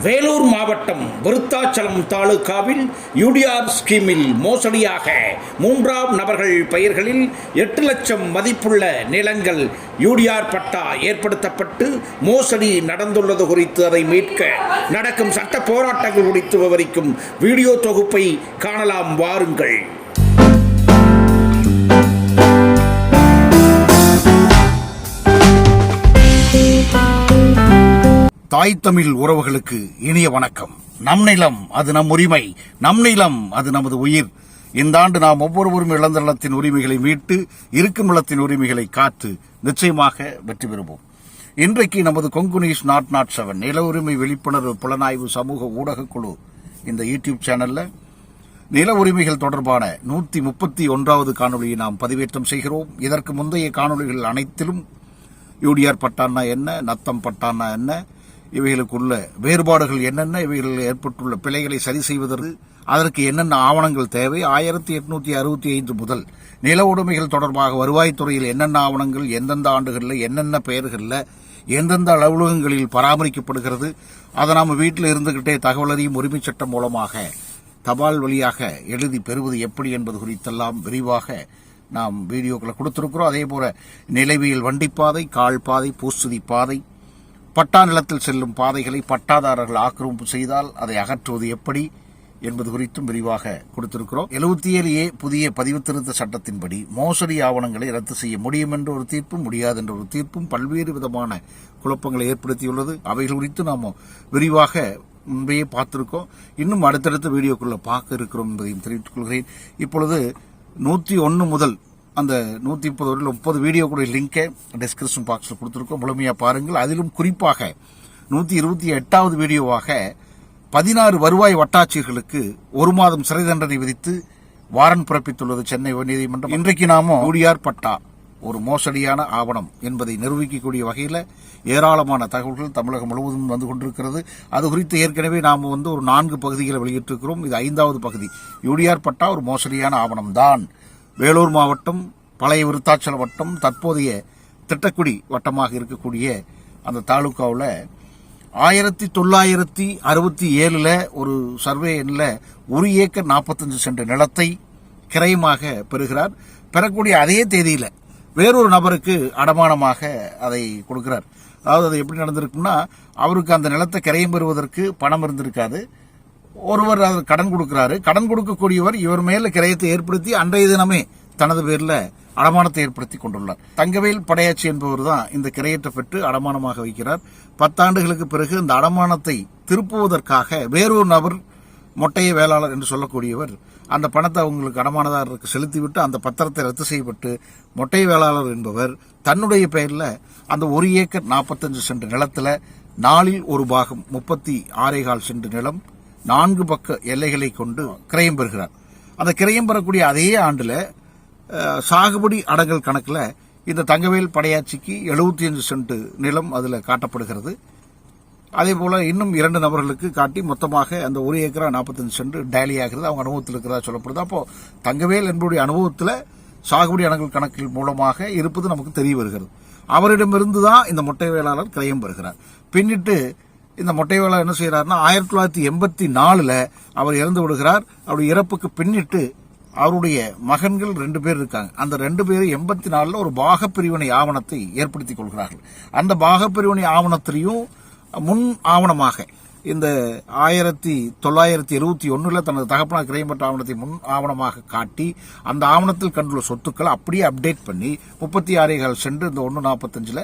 வேலூர் மாவட்டம் விருத்தாச்சலம் தாலுகாவில் யூடிஆர் ஸ்கீமில் மோசடியாக மூன்றாம் நபர்கள் பெயர்களில் எட்டு லட்சம் மதிப்புள்ள நிலங்கள் யூடிஆர் பட்டா ஏற்படுத்தப்பட்டு மோசடி நடந்துள்ளது குறித்து அதை மீட்க நடக்கும் சட்ட போராட்டங்கள் குறித்து விவரிக்கும் வீடியோ தொகுப்பை காணலாம். வாருங்கள். தாய் தமிழ் உறவுகளுக்கு இனிய வணக்கம். நம் நிலம் அது நம் உரிமை நம் நிலம் அது நமது உயிர். இந்த ஆண்டு நாம் ஒவ்வொருவரும் இழந்த நிலத்தின் உரிமைகளை மீட்டு இருக்கும் நிலத்தின் உரிமைகளை காத்து நிச்சயமாக வெற்றி பெறுவோம். இன்றைக்கு நமது Kongu news nought nought seven நில உரிமை விழிப்புணர்வு புலனாய்வு சமூக ஊடக குழு இந்த யூடியூப் சேனல்ல நில உரிமைகள் தொடர்பான நூத்தி முப்பத்தி ஒன்றாவது காணொலியை நாம் பதிவேற்றம் செய்கிறோம். இதற்கு முந்தைய காணொலிகள் அனைத்திலும் யூடிஆர் பட்டான்னா என்ன நத்தம் பட்டான்னா என்ன இவைகளுக்குள்ள வேறுபாடுகள் என்னென்ன? இவைகளில் ஏற்பட்டுள்ள பிழைகளை சரி செய்வதற்கு அதற்கு என்னென்ன ஆவணங்கள் தேவை? ஆயிரத்தி எட்நூத்தி அறுபத்தி ஐந்து முதல் நில உடைமைகள் தொடர்பாக வருவாய்த்துறையில் என்னென்ன ஆவணங்கள்? எந்தெந்த ஆண்டுகளில் என்னென்ன பெயர்களில்? எந்தெந்த அலுவலகங்களில் பராமரிக்கப்படுகிறது? அதை நாம் வீட்டில் இருந்துகிட்டே தகவல் அறியும் உரிமைச் சட்டம் மூலமாக தபால் வழியாக எழுதி பெறுவது எப்படி என்பது குறித்தெல்லாம் விரிவாக நாம் வீடியோக்களை கொடுத்திருக்கிறோம். அதே போல நிலவியல் வண்டிப்பாதை கால்பாதை பூசுதி பாதை பட்டா நிலத்தில் செல்லும் பாதைகளை பட்டாதாரர்கள் ஆக்கிரமிப்பு செய்தால் அதை அகற்றுவது எப்படி என்பது குறித்தும் விரிவாக கொடுத்திருக்கிறோம். எழுபத்தி ஏழு ஏ புதிய பதிவு திருத்த சட்டத்தின்படி மோசடி ஆவணங்களை ரத்து செய்ய முடியும் என்ற ஒரு தீர்ப்பும் முடியாது என்ற ஒரு தீர்ப்பும் பல்வேறு விதமான குழப்பங்களை ஏற்படுத்தியுள்ளது. அவைகள் குறித்து நாம் விரிவாக முன்பையே பார்த்திருக்கோம். இன்னும் அடுத்தடுத்த வீடியோக்குள்ள பார்க்க இருக்கிறோம் என்பதையும் தெரிவித்துக் கொள்கிறேன். இப்பொழுது நூற்றி ஒன்று முதல் அந்த நூத்தி முப்பது வரையில் முப்பது வீடியோ கூட லிங்கை டிஸ்கிரிப்ஷன் பாக்ஸில் கொடுத்துருக்கோம். முழுமையாக பாருங்கள். அதிலும் குறிப்பாக நூத்தி இருபத்தி எட்டாவது வீடியோவாக பதினாறு வருவாய் வட்டாட்சியர்களுக்கு ஒரு மாதம் சிறை தண்டனை விதித்து வாரன் பிறப்பித்துள்ளது சென்னை உயர்நீதிமன்றம். இன்றைக்கு நாமும் ஊடியார் பட்டா ஒரு மோசடியான ஆவணம் என்பதை நிரூபிக்கக்கூடிய வகையில் ஏராளமான தகவல்கள் தமிழகம் முழுவதும் வந்து கொண்டிருக்கிறது. அது குறித்து ஏற்கனவே நாம் வந்து ஒரு நான்கு பகுதிகளை வெளியிட்டிருக்கிறோம். இது ஐந்தாவது பகுதி. யூடிஆர் பட்டா ஒரு மோசடியான ஆவணம் தான் வேலூர் மாவட்டம் பழைய விருத்தாச்சல வட்டம் தற்போதைய திட்டக்குடி வட்டமாக இருக்கக்கூடிய அந்த தாலுகாவில் ஆயிரத்தி தொள்ளாயிரத்தி அறுபத்தி ஏழில் ஒரு சர்வே எண்ணில் ஒரு ஏக்கர் நாற்பத்தஞ்சு சென்ட் நிலத்தை கிரயமாக பெறுகிறார். பெறக்கூடிய அதே தேதியில் வேறொரு நபருக்கு அடமானமாக அதை கொடுக்கிறார். அதாவது அது எப்படி நடந்திருக்குன்னா அவருக்கு அந்த நிலத்தை கிரயம் பெறுவதற்கு பணம் இருந்திருக்காது. ஒருவர் அவர் கடன் கொடுக்கிறாரு. கடன் கொடுக்கக்கூடியவர் இவர் மேல கிரயத்தை ஏற்படுத்தி அன்றைய தினமே தனது பேரில் அடமானத்தை ஏற்படுத்தி கொண்டுள்ளார். தங்கவேல் படையாச்சி என்பவர் தான் இந்த கிரையத்தை பெற்று அடமானமாக வைக்கிறார். பத்தாண்டுகளுக்கு பிறகு இந்த அடமானத்தை திருப்புவதற்காக வேறொரு நபர் மொட்டைய வேளாளர் என்று சொல்லக்கூடியவர் அந்த பணத்தை அவங்களுக்கு அடமானதாரருக்கு செலுத்திவிட்டு அந்த பத்திரத்தை ரத்து செய்யப்பட்டு மொட்டை வேளாளர் என்பவர் தன்னுடைய பெயரில் அந்த ஒரு ஏக்கர் நாற்பத்தஞ்சு சென்ட் நிலத்தில் நாலில் ஒரு பாகம் முப்பத்தி ஆறேகால் சென்ட் நிலம் நான்கு பக்க எல்லைகளை கொண்டு கிரயம் பெறுகிறார். அந்த கிரயம் பெறக்கூடிய அதே ஆண்டுல சாகுபடி அடங்கல் கணக்கில் இந்த தங்கவேல் படையாட்சிக்கு எழுபத்தி அஞ்சு சென்ட் நிலம் அதில் காட்டப்படுகிறது. அதே போல இன்னும் இரண்டு நபர்களுக்கு காட்டி மொத்தமாக அந்த ஒரு ஏக்கரா நாற்பத்தஞ்சு சென்ட் டேலி ஆகிறது. அவங்க அனுபவத்தில் இருக்கிறதா சொல்லப்படுது. அப்போ தங்கவேல் என்புடைய அனுபவத்தில் சாகுபடி அடங்கல் கணக்கில் மூலமாக இருப்பது நமக்கு தெரிய வருகிறது. அவரிடமிருந்து தான் இந்த மொட்டை வேளாளர் கிரயம் பெறுகிறார். பின்னிட்டு இந்த மொட்டை என்ன செய்யறாருன்னா ஆயிரத்தி தொள்ளாயிரத்தி எண்பத்தி நாலுல அவர் இறந்து விடுகிறார். அவருடைய இறப்புக்கு பின்னிட்டு அவருடைய மகன்கள் ரெண்டு பேர் இருக்காங்க. அந்த ரெண்டு பேரும் எண்பத்தி நாலுல ஒரு பாகப்பிரிவினை ஆவணத்தை ஏற்படுத்திக் கொள்கிறார்கள். அந்த பாகப்பிரிவினை ஆவணத்திலையும் முன் ஆவணமாக இந்த ஆயிரத்தி தொள்ளாயிரத்தி எழுபத்தி ஒன்றில் தனது தகப்பனார் கிரையம்பட்ட ஆவணத்தை முன் ஆவணமாக காட்டி அந்த ஆவணத்தில் கண்டுள்ள சொத்துக்களை அப்படியே அப்டேட் பண்ணி முப்பத்தி ஆறேகால் சென்று இந்த ஒன்று நாற்பத்தஞ்சில்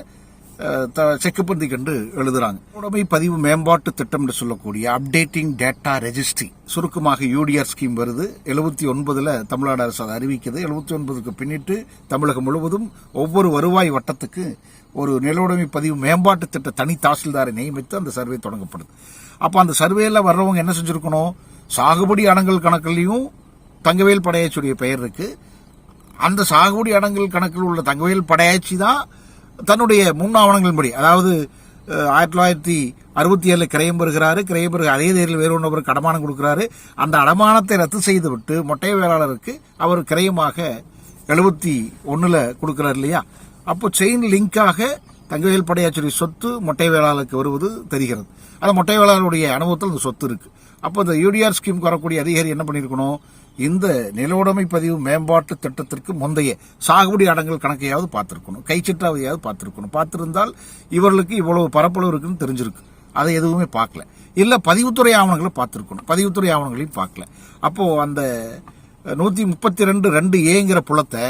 செக்கு பந்தி கண்டு எழுதுறாங்க. உடமை பதிவு மேம்பாட்டு திட்டம் என்று சொல்லக்கூடிய அப்டேட்டிங் டேட்டா ரெஜிஸ்ட்ரி சுருக்கமாக யூடிஆர் ஸ்கீம் வருது. எழுபத்தி ஒன்பதுல தமிழ்நாடு அரசு அதை அறிவிக்கிறது எழுபத்தி ஒன்பதுக்கு பின்னிட்டு தமிழகம் முழுவதும் ஒவ்வொரு வருவாய் வட்டத்துக்கு ஒரு நிலவுடைமை பதிவு மேம்பாட்டு திட்ட தனி தாசில்தாரை நியமித்து அந்த சர்வே தொடங்கப்படுது. அப்போ அந்த சர்வேல வர்றவங்க என்ன செஞ்சிருக்கணும்? சாகுபடி அடங்கல் கணக்குலையும் தங்கவேல் படையாச்சியுடைய பெயர் இருக்கு. அந்த சாகுபடி அடங்கல் கணக்கில் உள்ள தங்கவேல் படையாச்சி தான் தன்னுடைய முன் ஆவணங்களின்படி அதாவது ஆயிரத்தி தொள்ளாயிரத்தி அறுபத்தி ஏழில் கிரையம் பெறுகிறாரு கிரையம் பெறுகிற அதே தேதியில் வேறு ஒன்றவர் அடமானம் கொடுக்கிறாரு. அந்த அடமானத்தை ரத்து செய்துவிட்டு மொட்டை வேளாளருக்கு அவர் கிரையமாக எழுபத்தி ஒன்றில் கொடுக்குறாரு இல்லையா? அப்போ செயின் லிங்காக தங்கவேல் படையாச்சுடைய சொத்து மொட்டை வேளாளருக்கு வருவது தெரிகிறது. அந்த மொட்டை வேளாளருடைய அனுபவத்தில் அந்த சொத்து இருக்குது அப்போ இந்த யூடிஆர் ஸ்கீமுக்கு வரக்கூடிய அதிகாரி என்ன பண்ணியிருக்கணும்? இந்த நிலவுடைமை பதிவு மேம்பாட்டு திட்டத்திற்கு முந்தைய சாகுபடி அடங்கல் கணக்கையாவது பார்த்துருக்கணும். கைச்சிட்டாவையாவது பார்த்துருக்கணும். பார்த்துருந்தால் இவர்களுக்கு இவ்வளவு பரப்பளவு இருக்குன்னு தெரிஞ்சிருக்கு. அதை எதுவுமே பார்க்கல. இல்லை பதிவுத்துறை ஆவணங்களை பார்த்துருக்கணும். பதிவுத்துறை ஆவணங்களையும் பார்க்கல. அப்போது அந்த நூற்றி முப்பத்தி ரெண்டு ரெண்டு ஏங்கிற புலத்தை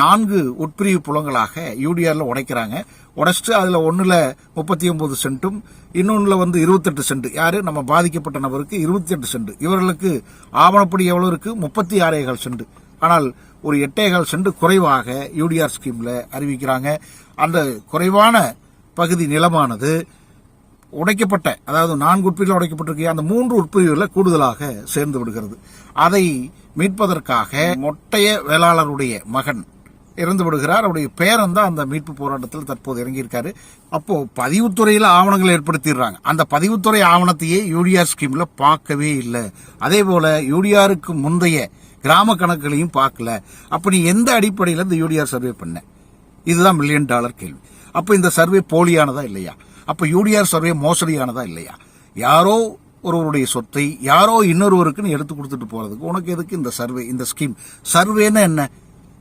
நான்கு உட்பிரிவு புலங்களாக யூடிஆரில் உடைக்கிறாங்க. உடைச்சிட்டு அதில் ஒன்றில் முப்பத்தி ஒம்பது சென்ட்டும் இன்னொன்றில் வந்து இருபத்தெட்டு சென்ட். யார்? நம்ம பாதிக்கப்பட்ட நபருக்கு இருபத்தி எட்டு சென்ட். இவர்களுக்கு ஆவணப்படி எவ்வளவு இருக்குது முப்பத்தி ஆறேகால் சென்ட். ஆனால் ஒரு எட்டேகால் சென்ட் குறைவாக யூடிஆர் ஸ்கீமில் அறிவிக்கிறாங்க. அந்த குறைவான பகுதி நிலமானது உடைக்கப்பட்ட அதாவது நான்கு உட்பிரிவில் உடைக்கப்பட்டிருக்க அந்த மூன்று உட்பிரிவுகளில் கூடுதலாக சேர்ந்து விடுகிறது. அதை மீட்பதற்காக மொட்டைய வேளாளருடைய மகன் இறந்து விடுகிறார் அவருடைய பேரன் தான் அந்த மீட்பு போராட்டத்தில் தற்போது இறங்கியிருக்காரு. அப்போ பதிவுத்துறையில் ஆவணங்கள் ஏற்படுத்திடுறாங்க. அந்த பதிவுத்துறை ஆவணத்தையே யூடிஆர் ஸ்கீம்ல பார்க்கவே இல்லை. அதே போல யூடிஆருக்கு முந்தைய கிராம கணக்குகளையும் பார்க்கல. அப்படி எந்த அடிப்படையில் இந்த யூடிஆர் சர்வே பண்ண? இதுதான் மில்லியன் டாலர் கேள்வி. அப்போ இந்த சர்வே போலியானதா இல்லையா? அப்போ யூடிஆர் சர்வே மோசடியானதா இல்லையா? யாரோ ஒருவருடைய சொத்தை யாரோ இன்னொருவருக்குன்னு எடுத்து கொடுத்துட்டு போறதுக்கு உனக்கு எதுக்கு இந்த சர்வே இந்த ஸ்கீம்? சர்வேன்னா என்ன?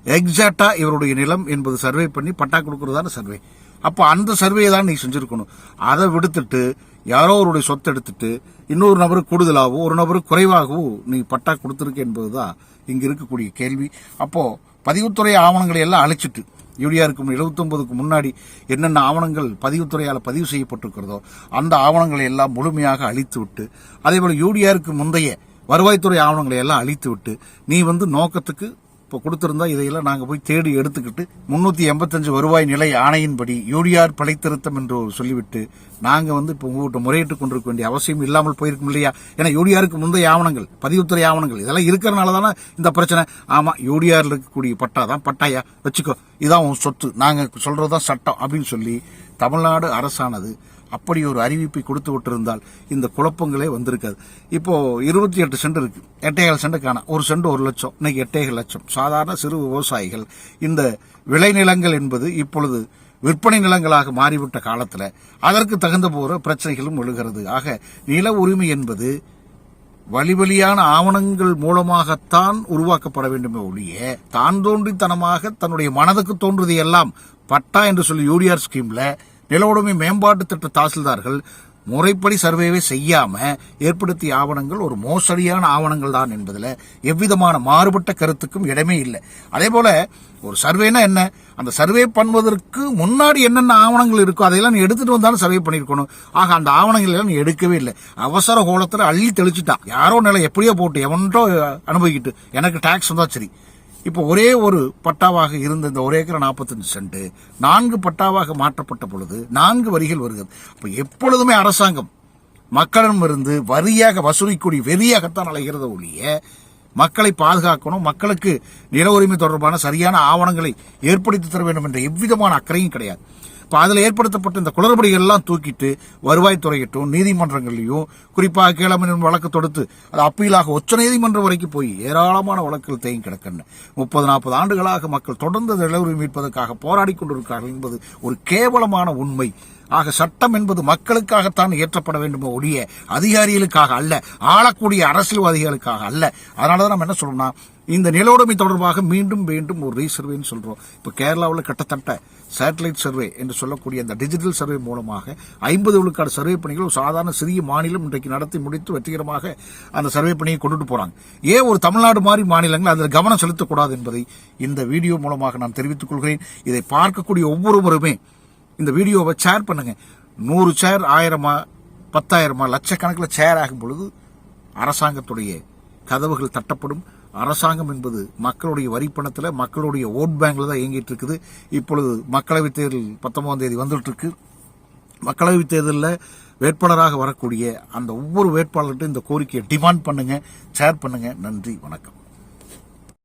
எக்ஸாக்டா இவருடைய நிலம் என்பது சர்வே பண்ணி பட்டா கொடுக்கறதான சர்வே அப்போ அந்த சர்வே தான் நீ செஞ்சிருக்கணும். அதை விடுத்துட்டு யாரோ ஒருடைய சொத்தை எடுத்துட்டு இன்னொரு நபருக்கு கூடுதலாகவோ ஒரு நபருக்கு குறைவாகவோ நீ பட்டா கொடுத்துருக்க என்பதுதான் இங்க இருக்கக்கூடிய கேள்வி. அப்போ பதிவுத்துறை ஆவணங்களை எல்லாம் அழிச்சிட்டு யூடிஆருக்கு எழுபத்தொன்பதுக்கு முன்னாடி என்னென்ன ஆவணங்கள் பதிவுத்துறையால் பதிவு செய்யப்பட்டிருக்கிறதோ அந்த ஆவணங்களை எல்லாம் முழுமையாக அழித்து விட்டு அதேபோல யூடிஆருக்கு முந்தைய வருவாய்த்துறை ஆவணங்களை எல்லாம் அழித்து விட்டு நீ வந்து நோக்கத்துக்கு இப்போ கொடுத்திருந்தா இதையெல்லாம் நாங்கள் போய் தேடி எடுத்துக்கிட்டு முந்நூற்றி எண்பத்தஞ்சு வருவாய் நிலை ஆணையின்படி யூடிஆர் பிழைத்திருத்தம் என்று சொல்லிவிட்டு நாங்கள் வந்து இப்போ உங்கள்கிட்ட முறையிட்டுக் கொண்டிருக்க வேண்டிய அவசியம் இல்லாமல் போயிருக்கும் இல்லையா? ஏன்னா யூடிஆருக்கு முந்தைய ஆவணங்கள் பதிவுத்துறை ஆவணங்கள் இதெல்லாம் இருக்கிறனால தானே இந்த பிரச்சனை. ஆமாம் யூடிஆரில் இருக்கக்கூடிய பட்டா தான் பட்டாயா? வச்சுக்கோ இதான் உன் சொத்து. நாங்கள் சொல்கிறது தான் சட்டம் அப்படின்னு சொல்லி தமிழ்நாடு அரசானது அப்படி ஒரு அறிவிப்பை கொடுத்து விட்டிருந்தால் இந்த குழப்பங்களே வந்திருக்காது. இப்போ இருபத்தி எட்டு சென்ட் இருக்கு. எட்டேகால் சென்ட் காண ஒரு சென்ட் ஒரு லட்சம். இன்னைக்கு எட்டேகால் லட்சம். சாதாரண சிறு விவசாயிகள் இந்த விளைநிலங்கள் என்பது இப்பொழுது விற்பனை நிலங்களாக மாறிவிட்ட காலத்தில் அதற்கு தகுந்த போற பிரச்சனைகளும் எழுகிறது. ஆக நில உரிமை என்பது வழி வழியான ஆவணங்கள் மூலமாகத்தான் உருவாக்கப்பட வேண்டுமே ஒழிய தான் தோன்றித்தனமாக தன்னுடைய மனதுக்கு தோன்றுவதை எல்லாம் பட்டா என்று சொல்லி யூடிஆர் ஸ்கீம்ல நிலவுடைமை மேம்பாட்டு திட்ட தாசில்தார்கள் முறைப்படி சர்வேவை செய்யாம ஏற்படுத்திய ஆவணங்கள் ஒரு மோசடியான ஆவணங்கள் தான் என்பதுல எவ்விதமான மாறுபட்ட கருத்துக்கும் இடமே இல்லை. அதே போல ஒரு சர்வேனா என்ன? அந்த சர்வே பண்ணுவதற்கு முன்னாடி என்னென்ன ஆவணங்கள் இருக்கோ அதையெல்லாம் எடுத்துட்டு வந்தாலும் சர்வே பண்ணிருக்கணும். ஆக அந்த ஆவணங்கள் எல்லாம் எடுக்கவே இல்லை. அவசர கோலத்துல அள்ளி தெளிச்சுட்டான் யாரோ நிலை எப்படியோ போட்டு எவன்டோ அனுபவிக்கிட்டு எனக்கு டாக்ஸ் வந்தா சரி. இப்போ ஒரே ஒரு பட்டாவாக இருந்த இந்த ஒரு ஏக்கர் நாற்பத்தஞ்சு சென்ட் நான்கு பட்டாவாக மாற்றப்பட்ட பொழுது நான்கு வரிகள் வருகிறது. இப்போ எப்பொழுதுமே அரசாங்கம் மக்களிடமிருந்து வரியாக வசூலிக்கூடிய வெறியாகத்தான் அலைகிறது ஒழிய மக்களை பாதுகாக்கணும் மக்களுக்கு நில உரிமை தொடர்பான சரியான ஆவணங்களை ஏற்படுத்தி தர வேண்டும் என்ற எவ்விதமான அக்கறையும் கிடையாது. இப்போ அதில் ஏற்படுத்தப்பட்ட இந்த குளறுபடிகள் எல்லாம் தூக்கிட்டு வருவாய்த்துறையிட்டும் நீதிமன்றங்கள்லையும் குறிப்பாக கேளமனின் வழக்கு தொடுத்து அது அப்பீலாக உச்ச நீதிமன்றம் வரைக்கும் போய் ஏராளமான வழக்குகள் தேங்கி கிடக்கின்றன. முப்பது நாற்பது ஆண்டுகளாக மக்கள் தொடர்ந்து நிலவுரிமை மீட்பதற்காக போராடி கொண்டிருக்கிறார்கள் என்பது ஒரு கேவலமான உண்மை. ஆக சட்டம் என்பது மக்களுக்காகத்தான் இயற்றப்பட வேண்டுமோ ஒழிய அதிகாரிகளுக்காக அல்ல ஆளக்கூடிய அரசியல்வாதிகளுக்காக அல்ல. அதனாலதான் நம்ம என்ன சொல்லணும்னா இந்த நிலவுடைமை தொடர்பாக மீண்டும் மீண்டும் ஒரு ரீசர்வேன்னு சொல்கிறோம் இப்போ கேரளாவில் கிட்டத்தட்ட சேட்டலைட் சர்வே என்று சொல்லக்கூடிய அந்த டிஜிட்டல் சர்வே மூலமாக ஐம்பது விழுக்காடு சர்வே பணிகள் ஒரு சாதாரண சிறிய மாநிலம் இன்றைக்கு நடத்தி முடித்து வெற்றிகரமாக அந்த சர்வே பணியை கொண்டுட்டு போகிறாங்க ஏன் ஒரு தமிழ்நாடு மாதிரி மாநிலங்கள் அதில் கவனம் செலுத்தக்கூடாது என்பதை இந்த வீடியோ மூலமாக நான் தெரிவித்துக் கொள்கிறேன். இதை பார்க்கக்கூடிய ஒவ்வொருவருமே இந்த வீடியோவை ஷேர் பண்ணுங்க. நூறு சேர் ஆயிரமா பத்தாயிரமா லட்சக்கணக்கில் சேர் ஆகும் பொழுது அரசாங்கத்துடைய கதவுகள் தட்டப்படும். அரசாங்கம் என்பது மக்களுடைய வரிப்பணத்தில் மக்களுடைய ஓட் பேங்க்ல தான் இயங்கிட்டு இருக்குது இப்பொழுது மக்களவைத் தேர்தல் பத்தொன்பதாம் தேதி வந்துட்டு இருக்கு மக்களவைத் தேர்தலில் வேட்பாளராக வரக்கூடிய அந்த ஒவ்வொரு வேட்பாளர்கிட்ட இந்த கோரிக்கையை டிமாண்ட் பண்ணுங்க ஷேர் பண்ணுங்க. நன்றி வணக்கம்.